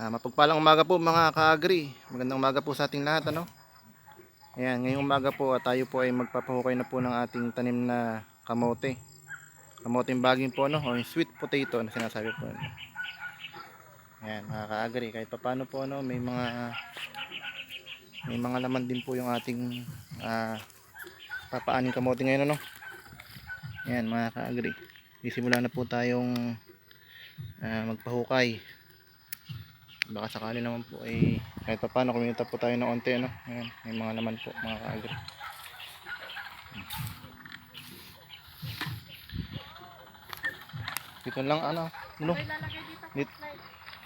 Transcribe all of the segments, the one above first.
Ah, mapagpalang umaga po mga ka-agri. Magandang umaga po sa ating lahat ano. Ayan, ngayong umaga po at tayo po ay magpapahukay na po ng ating tanim na kamote. Kamoteng baging po no, o yung sweet potato na sinasabi po. Ano. Ayan, mga ka-agri, kahit papaano po ano, may mga may mga laman din po yung ating ah, papaaning kamote ngayon ano. Ayan, mga ka-agri. Sisimula na po tayong ah, magpahukay baka sakali naman po ay kahit pa paano kumita po tayo ng onte ano? Ayan, may mga naman po mga kaagri. Dito na lang ano? Ano? Dito,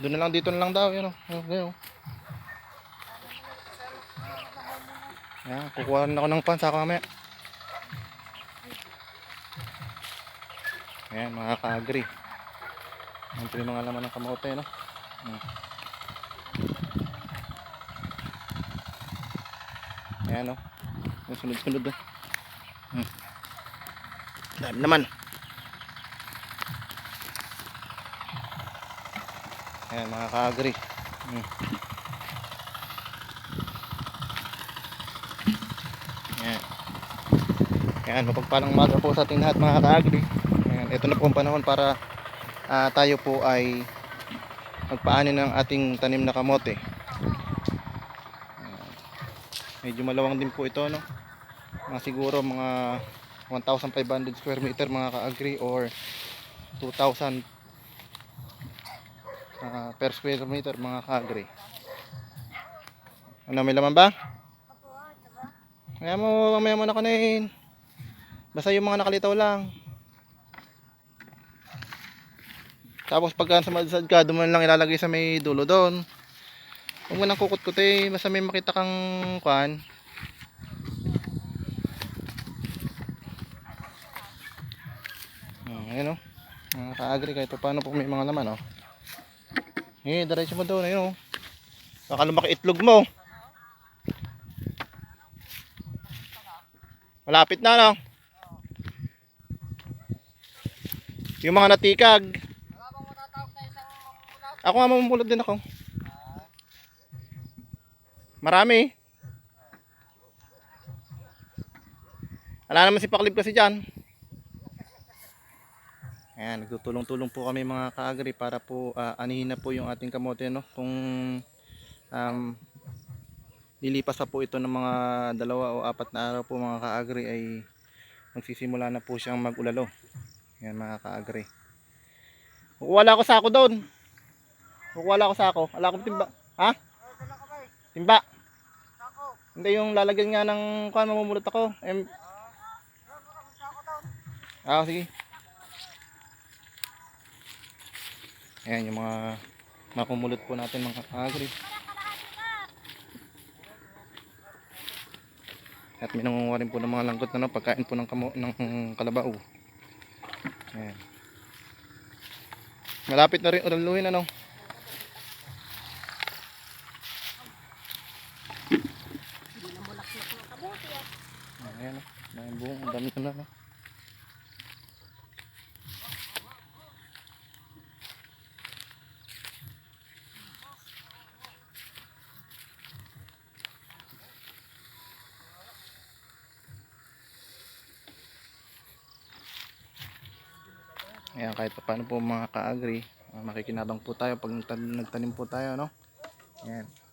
doon na lang dito na lang daw yun oh. Ayun, ayun, oh. Ayan, kukuha rin ako ng pan saka mamaya. Ayan mga kaagri. Yung mga laman ng kamote no? Hmm. Ayan o. Yung sunod-sunod o. Hmm. Dami naman. Ayan mga ka-agri. Hmm. Ayan. Ayan, mapagpalang umaga po sa ating lahat mga ka-agri. Ayan, ito na po ang panahon para ah, tayo po ay magpaani ng ating tanim na kamote. Medyo malawang din po ito no. Mga siguro mga 1,500 square meter mga ka-agri or 2,000 ah, per square meter mga ka-agri. Ano may laman ba? Kaya mo mamaya mo na kanain. Basta yung mga nakalitaw lang. Tapos pagka sumadsad ka, doon lang ilalagay sa may dulo doon. Huwag mo nang kukut-kutin, basta may makita kang kwan. Hmm, ayun o. Ka-agri kahit pa paano po may mga laman o. Eh, diretso mo doon, ayun o. Baka lumaki itlog mo. Malapit na no. Yung mga natikag. Ako nga mamumulot din ako. Marami. Wala naman si Paklib kasi dyan. Ayan, nagtutulong-tulong po kami mga kaagri para po ah, anihin na po yung ating kamote no. Kung um, lilipas pa po ito ng mga dalawa o apat na araw po mga kaagri ay magsisimula na po siyang magulalo. Ayan mga kaagri. Wala ko sako doon. Wala ko sako. Wala akong timba. Ha? Timba. Hindi yung lalagyan nga ng kuan mamumulot ako. Em Ah, sige. Ayan yung mga makumulot po natin mga agri. At may nangunguha rin po ng mga langgot na no, pagkain po ng, kamo, ng kalabaw. Ayan. Malapit na rin ulaluhin ano. Ayan, oh. May buong ang dami na no. Ayan, kahit pa paano po mga ka-agri, makikinabang po tayo pag nagtan- nagtanim po tayo, no? Ayan.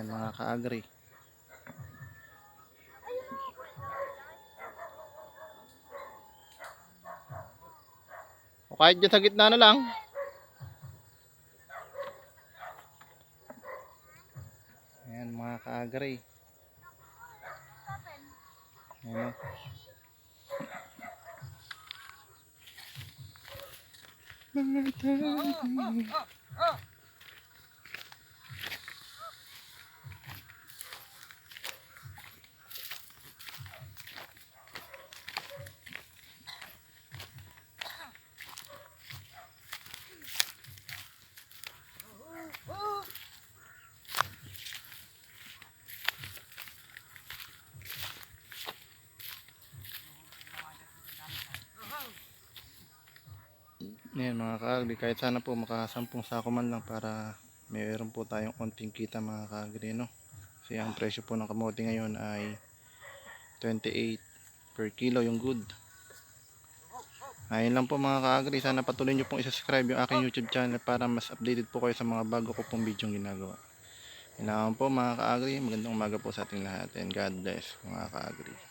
Ayan mga ka-agri. O kahit dyan sa gitna na lang. Ayan mga ka-agri. Ayan o. Mga tayo. Yan mga kaagri, kahit sana po makasampung sako man lang para mayroon po tayong onting kita mga kaagri no. Kasi ang presyo po ng kamote ngayon ay 28 per kilo yung good. Ayun lang po mga kaagri, sana patuloy nyo pong isubscribe yung aking YouTube channel para mas updated po kayo sa mga bago ko pong video ginagawa. Kailangan po mga kaagri, magandang umaga po sa ating lahat and God bless mga kaagri.